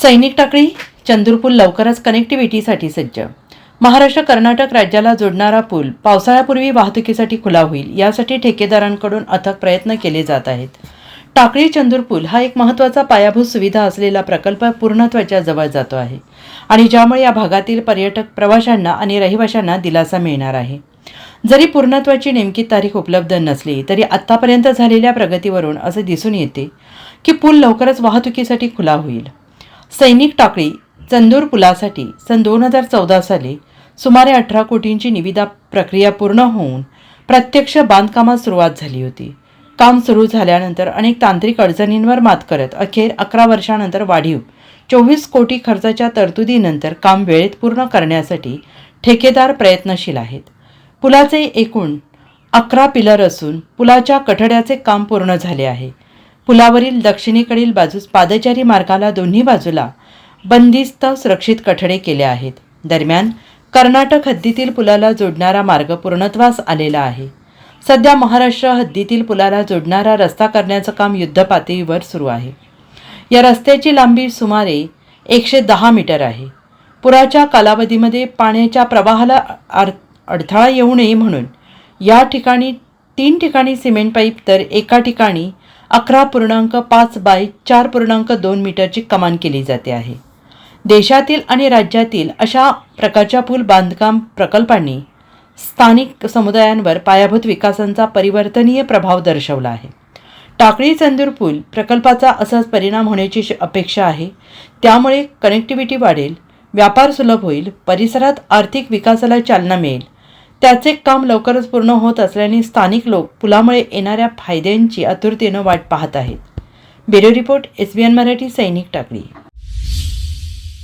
सैनिक टाकळी चंद्रपूर लवकरच कनेक्टिव्हिटीसाठी सज्ज. महाराष्ट्र कर्नाटक राज्याला जोडणारा पूल पावसाळ्यापूर्वी वाहतुकीसाठी खुला होईल यासाठी ठेकेदारांकडून अथक प्रयत्न केले जात आहेत. टाकळी चंदूरपूल हा एक महत्त्वाचा पायाभूत सुविधा असलेला प्रकल्प पूर्णत्वाच्या जवळ जातो आहे आणि ज्यामुळे या भागातील पर्यटक प्रवाशांना आणि रहिवाशांना दिलासा मिळणार आहे. जरी पूर्णत्वाची नेमकी तारीख उपलब्ध नसली तरी आत्तापर्यंत झालेल्या प्रगतीवरून असे दिसून येते की पूल लवकरच वाहतुकीसाठी खुला होईल. सैनिक टाकळी चंदूर पुलासाठी सन दोन हजार चौदा साली सुमारे अठरा कोटींची निविदा प्रक्रिया पूर्ण होऊन प्रत्यक्ष बांधकामास सुरुवात झाली होती. काम सुरू झाल्यानंतर अनेक तांत्रिक अडचणींवर मात करत अखेर अकरा वर्षानंतर वाढीव चोवीस कोटी खर्चाच्या तरतुदीनंतर काम वेळेत पूर्ण करण्यासाठी ठेकेदार प्रयत्नशील आहेत. पुलाचे एकूण अकरा पिलर असून पुलाच्या कठड्याचे काम पूर्ण झाले आहे. पुलावरील दक्षिणेकडील बाजूस पादचारी मार्गाला दोन्ही बाजूला बंदिस्त सुरक्षित कठडे केले आहेत. दरम्यान कर्नाटक हद्दीतील पुलाला जोडणारा मार्ग पूर्णत्वास आलेला आहे. सध्या महाराष्ट्र हद्दीतील पुलाला जोडणारा रस्ता करण्याचं काम युद्धपातळीवर सुरू आहे. या रस्त्याची लांबी सुमारे एकशे दहा मीटर आहे. पुराच्या कालावधीमध्ये पाण्याच्या प्रवाहाला आर अडथळा येऊ नये म्हणून या ठिकाणी तीन ठिकाणी सिमेंट पाईप तर एका ठिकाणी अकरा पूर्णांक पाच बाय चार पूर्णांक दोन मीटरची कमान केली जाते आहे. देशातील आणि राज्यातील अशा प्रकारच्या पूल बांधकाम प्रकल्पांनी स्थानिक समुदायांवर पायाभूत विकासांचा परिवर्तनीय प्रभाव दर्शवला आहे. टाकळी चंदूर पूल प्रकल्पाचा असाच परिणाम होण्याची श- अपेक्षा आहे. त्यामुळे कनेक्टिव्हिटी वाढेल व्यापार सुलभ होईल परिसरात आर्थिक विकासाला चालना मिळेल त्याचे काम लवकरच पूर्ण होत असल्याने स्थानिक लोक पुलामुळे येणाऱ्या फायद्यांची आतुरतेनं वाट पाहत आहेत. Bureau report S B N Marathi सैनिक टाकली